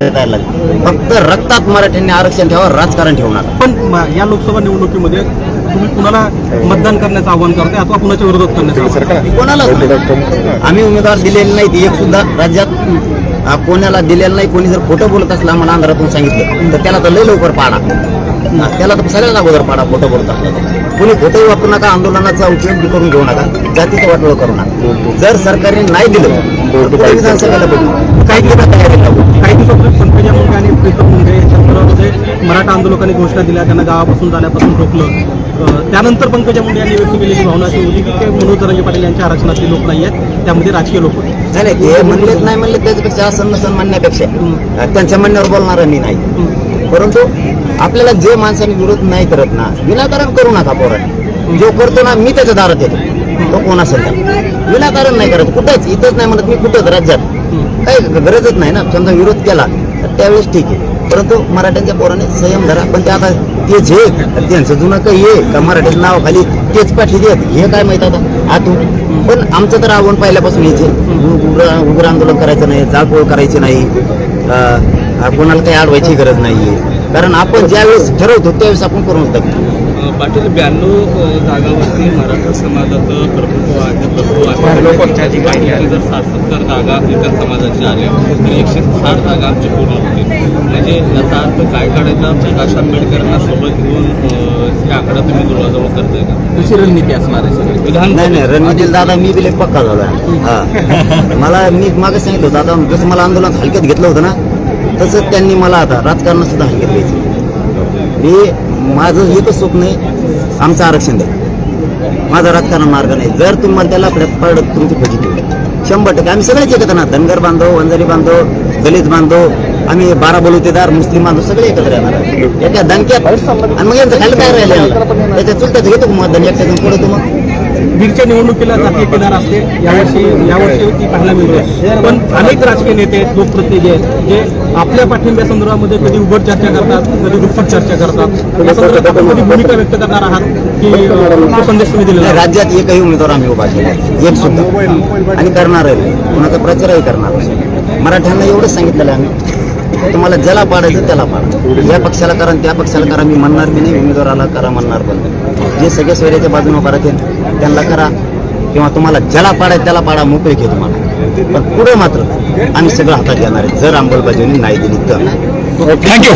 फक्त रक्तात मराठ्यांनी आरक्षण ठेवा राजकारण ठेवू नका. पण या लोकसभा निवडणुकीमध्ये तुम्ही कुणाला मतदान करण्याचं आव्हान करताय अथवा कुणाच्या विरोधात करण्याचं? कोणाला आम्ही उमेदवार दिलेले नाहीत एक सुद्धा राज्यात कोणाला दिलेलं नाही. कोणी जर खोटं बोलत असला मला अंधारातून सांगितलं तर त्याला तर लय लवकर पाडा. त्याला तर सगळ्यात अगोदर पाडा खोटं बोलत असला. कोणी खोटंही वापरू नका आंदोलनाचा उपयोग करून घेऊ नका. जातीचं वाटोळ करू नका. जर सरकारने नाही दिलं तर विधानसभेला बघू काही लागू. काही दिवसापूर्वी पंकजा मुंडे आणि प्रीतम मुंडे यांच्या विरोधामध्ये मराठा आंदोलकांनी घोषणा दिल्या त्यांना गावापासून जाण्यापासून रोखलं. त्यानंतर पंकजा मुंडे यांनी व्यक्त केलेली भावना अशी होती की ते मनोज जरांगे पाटील यांच्या आरक्षणातले लोक नाही आहेत त्यामध्ये राजकीय लोक नाही, ते म्हणलेच नाही म्हणले त्याच्यापेक्षा असं नसन म्हणण्यापेक्षा. त्यांच्या म्हणण्यावर बोलणार मी नाही. परंतु आपल्याला जे माणसाने विरोध नाही करत ना विनाकारण करू नका पोरांनी जो करतो ना मी त्याच्या दारात येतो. तो कोण असेल. विनाकारण नाही करत. कुठंच इथंच नाही म्हणत मी कुठंच राज्यात. काही गरजच नाही ना. समजा विरोध केला तर त्यावेळेस ठीक आहे. परंतु मराठ्यांच्या पोराने संयम धरा. पण ते आता ते जे त्यांचं जुनं काही आहे का मराठ्याचं नाव खाली तेच पाठी देत हे काय माहीत आता? आतून. पण आमचं तर आव्हान पहिल्यापासून यायचे उग्र उग्र आंदोलन करायचं नाही जाळपोळ करायची नाही. कोणाला काही अडवायची गरज नाहीये. कारण आपण ज्यावेळेस ठरवतो त्यावेळेस आपण करून टाकतो पाटील ब्याण्णव जागावरती मराठा समाजाचं प्रभुत्व आहे प्रभुत्व आहे. पंचायती पाहिजे जर सात सत्तर जागा इतर समाजाच्या आल्या तर एकशे साठ जागा आमची पूर्ण होतील. म्हणजे याचा अर्थ काय काढायचा? प्रकाश आंबेडकरांना सोबत घेऊन हे आकडा तुम्ही जुळवाजुळव करताय का? कशी रणनीती असणार आहे सगळी? विधान नाही नाही रणनीतीला दादा मी बिले पक्का झाला हा. मला मी मागे सांगितलं होतं आता जसं मला आंदोलन हलक्यात घेतलं होतं ना तसंच त्यांनी मला आता राजकारणात सुद्धा हलक्यात घ्यायचं. हे माझं एकच स्वप्न आहे आमचं आरक्षण द्या. माझा राजकारण मार्ग नाही. जर तुम्हाला त्याला पडत तुमची फजिती शंभर टक्के. आम्ही सगळेच एकत्र ना. धनगर बांधव वंजारी बांधव दलित बांधव आम्ही बारा बलुतेदार मुस्लिम बांधव सगळे एकत्र येणार एका दणक्यात. आणि मग यांचं खाली काय राहिलं त्याच्या चुलत्याचं घेतो मग? मतदान पुढे तुम्हाला बीडच्या निवडणुकीला जातीय किनार असते यावर्षी यावर्षी ती पाहायला मिळते पण अनेक राजकीय नेते आहेत लोकप्रतिनिधी आहेत जे आपल्या पाठिंब्या संदर्भामध्ये कधी उघड चर्चा करतात कधी दुप्पट चर्चा करतात या संदर्भात आपण कधी भूमिका व्यक्त करणार आहात की तो संदेश तुम्ही दिलेला आहे? राज्यात एकही उमेदवार आम्ही उभा केला. एक सुद्धा आणि करणार आहे कुणाचा प्रचारही करणार नाही. मराठ्यांना एवढंच सांगितलेलं आहे आम्ही तुम्हाला ज्याला पाडायचं त्याला पाडा या पक्षाला करा त्या पक्षाला करा मी म्हणणार बी नाही उमेदवाराला करा म्हणणार पण. जे सगळे सोयऱ्याच्या बाजूने उभा राहतील त्यांना करा किंवा तुम्हाला ज्याला पाडायचं त्याला पाडा मोकळे घे तुम्हाला पण पुढे मात्र आम्ही सगळं हातात घेणार आहे. जर अंमलबजावणी नाही दिली तर. थँक्यू